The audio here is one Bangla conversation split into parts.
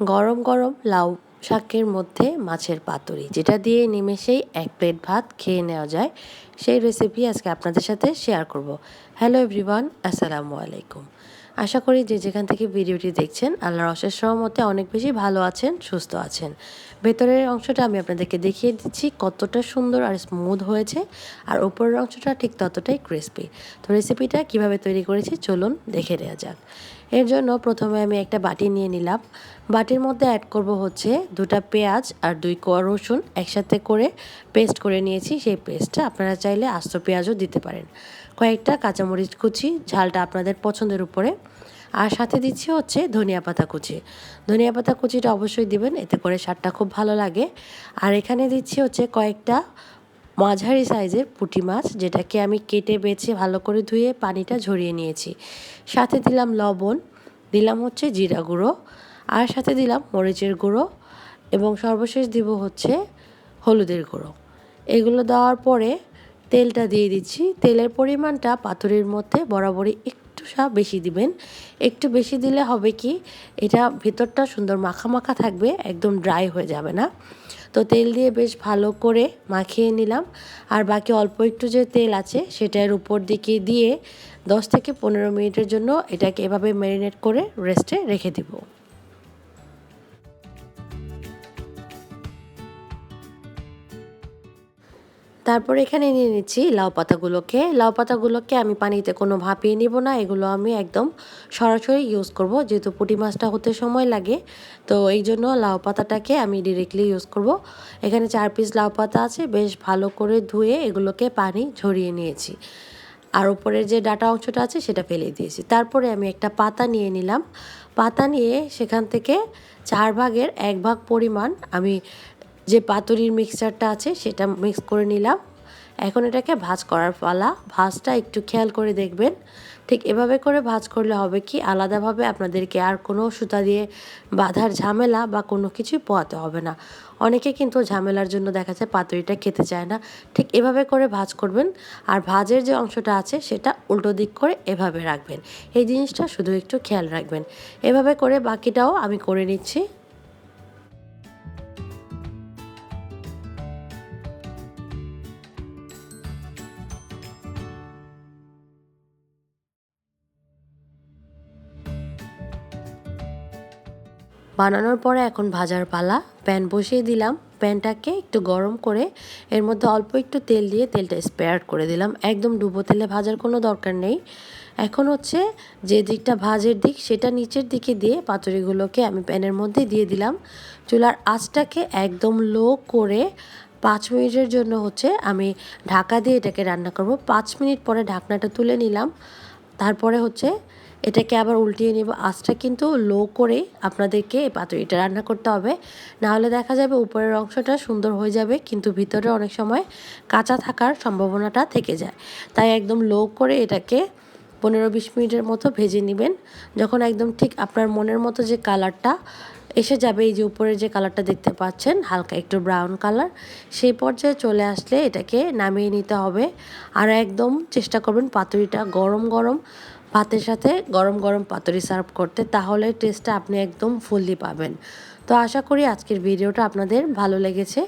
গরম গরম লাউ শাকের মধ্যে মাছের পাতুরি, যেটা দিয়ে নিমেষেই এক প্লেট ভাত খেয়ে নেওয়া যায়। সেই রেসিপি আজকে আপনাদের সাথে শেয়ার করব। হ্যালো এভরিওয়ান আসসালামু আলাইকুম। আশা করি যে যেখান থেকে ভিডিওটি দেখছেন, আল্লাহর অশেষ সহমতে অনেক বেশি ভালো আছেন, সুস্থ আছেন। ভেতরের অংশটা আমি আপনাদেরকে দেখিয়ে দিচ্ছি, কতটা সুন্দর আর স্মুথ হয়েছে, আর উপরের অংশটা ঠিক ততটাই ক্রিস্পি তো রেসিপিটা কীভাবে তৈরি করেছি, চলুন দেখে নেওয়া যাক। এর জন্য প্রথমে আমি একটা বাটি নিয়ে নিলাম। বাটির মধ্যে অ্যাড করব হচ্ছে দুটা পেঁয়াজ আর দুই কোয়া রসুন একসাথে করে পেস্ট করে নিয়েছি। সেই পেস্টটা আপনারা চাইলে আস্ত পেঁয়াজও দিতে পারেন। কয়েকটা কাঁচামরিচ কুচি, ঝালটা আপনাদের পছন্দের উপরে। আর সাথে দিচ্ছি হচ্ছে ধনিয়া পাতা কুচি। ধনিয়া পাতা কুচিটা অবশ্যই দিবেন, এতে করে স্বাদটা খুব ভালো লাগে। আর এখানে দিচ্ছি হচ্ছে কয়েকটা মাঝারি সাইজের পুঁটি মাছ, যেটাকে আমি কেটে বেছে ভালো করে ধুয়ে পানিটা ঝরিয়ে নিয়েছি। সাথে দিলাম লবণ, দিলাম হচ্ছে জিরা গুঁড়ো, আর সাথে দিলাম মরিচের গুঁড়ো, এবং সর্বশেষ দিব হচ্ছে হলুদের গুঁড়ো। এগুলো দেওয়ার পরে তেলটা দিয়ে দিচ্ছি। তেলের পরিমাণটা পাথরের মধ্যে বরাবরই একটু সা বেশি দিবেন। একটু বেশি দিলে হবে কি, এটা ভেতরটা সুন্দর মাখা মাখা থাকবে, একদম ড্রাই হয়ে যাবে না। তো তেল দিয়ে বেশ ভালো করে মাখিয়ে নিলাম। আর বাকি অল্প একটু যে তেল আছে, সেটার উপর দিকে দিয়ে দশ থেকে পনেরো মিনিটের জন্য এটাকে এভাবে ম্যারিনেট করে রেস্টে রেখে দিব। তারপর এখানে নিয়ে নিচ্ছি লাউ পাতাগুলোকে। লাউ পাতাগুলোকে আমি পানিতে কোনো ভাপিয়ে নিব না, এগুলো আমি একদম সরাসরি ইউজ করব। যেহেতু পুঁটি মাছটা হতে সময় লাগে, তো এই জন্য লাউ পাতাটাকে আমি ডিরেক্টলি ইউজ করব। এখানে চার পিস লাউ পাতা আছে, বেশ ভালো করে ধুয়ে এগুলোকে পানি ঝরিয়ে নিয়েছি। আর উপরের যে ডাটা অংশটা আছে, সেটা ফেলে দিয়েছি। তারপরে আমি একটা পাতা নিয়ে নিলাম। পাতা নিয়ে সেখান থেকে চার ভাগের এক ভাগ পরিমাণ আমি যে পাতুরির মিক্সচারটা আছে, সেটা মিক্স করে নিলাম। এখন এটাকে ভাজ করার পালা। ভাজটা একটু খেয়াল করে দেখবেন। ঠিক এভাবে করে ভাজ করলে হবে কি, আলাদাভাবে আপনাদেরকে আর কোনো সুতা দিয়ে বাঁধার ঝামেলা বা কোনো কিছুই পোয়াতে হবে না। অনেকে কিন্তু ঝামেলার জন্য দেখা যায় পাতুরিটা খেতে চায় না। ঠিক এভাবে করে ভাজ করবেন। আর ভাজের যে অংশটা আছে, সেটা উল্টো দিক করে এভাবে রাখবেন। এই জিনিসটা শুধু একটু খেয়াল রাখবেন। এভাবে করে বাকিটাও আমি করে নিচ্ছি। বানানোর পরে এখন ভাজার পালা। প্যান বসিয়ে দিলাম। প্যানটাকে একটু গরম করে এর মধ্যে অল্প একটু তেল দিয়ে তেলটা স্পেয়ার করে দিলাম। একদম ডুবো তেলে ভাজার কোনো দরকার নেই। এখন হচ্ছে যে দিকটা ভাজের দিক, সেটা নিচের দিকে দিয়ে পাতুরিগুলোকে আমি প্যানের মধ্যে দিয়ে দিলাম। চুলার আঁচটাকে একদম লো করে পাঁচ মিনিটের জন্য হচ্ছে আমি ঢাকা দিয়ে এটাকে রান্না করব। পাঁচ মিনিট পরে ঢাকনাটা তুলে নিলাম। তারপরে হচ্ছে এটাকে আবার উল্টিয়ে নেব। আঁচটা কিন্তু লো করে আপনাদেরকে পাতুরিটা রান্না করতে হবে। নাহলে দেখা যাবে উপরের অংশটা সুন্দর হয়ে যাবে, কিন্তু ভিতরে অনেক সময় কাঁচা থাকার সম্ভাবনাটা থেকে যায়। তাই একদম লো করে এটাকে পনেরো বিশ মিনিটের মতো ভেজে নেবেন। যখন একদম ঠিক আপনার মনের মতো যে কালারটা এসে যাবে, এই যে উপরের যে কালারটা দেখতে পাচ্ছেন, হালকা একটু ব্রাউন কালার সেই পর্যায়ে চলে আসলে এটাকে নামিয়ে নিতে হবে। আর একদম চেষ্টা করবেন পাতুরিটা গরম গরম ভাতের সাথে গরম গরম পাতুরি সার্ভ করতে, তাহলে টেস্টটা আপনি একদম ফুললি পাবেন। তো আশা করি আজকের ভিডিওটা আপনাদের ভালো লেগেছে।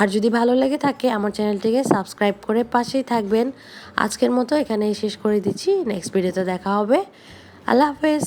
আর যদি ভালো লেগে থাকে, আমার চ্যানেলটিকে সাবস্ক্রাইব করে পাশেই থাকবেন। আজকের মতো এখানেই শেষ করে দিচ্ছি। নেক্সট ভিডিওতে দেখা হবে। আল্লাহ হাফেজ।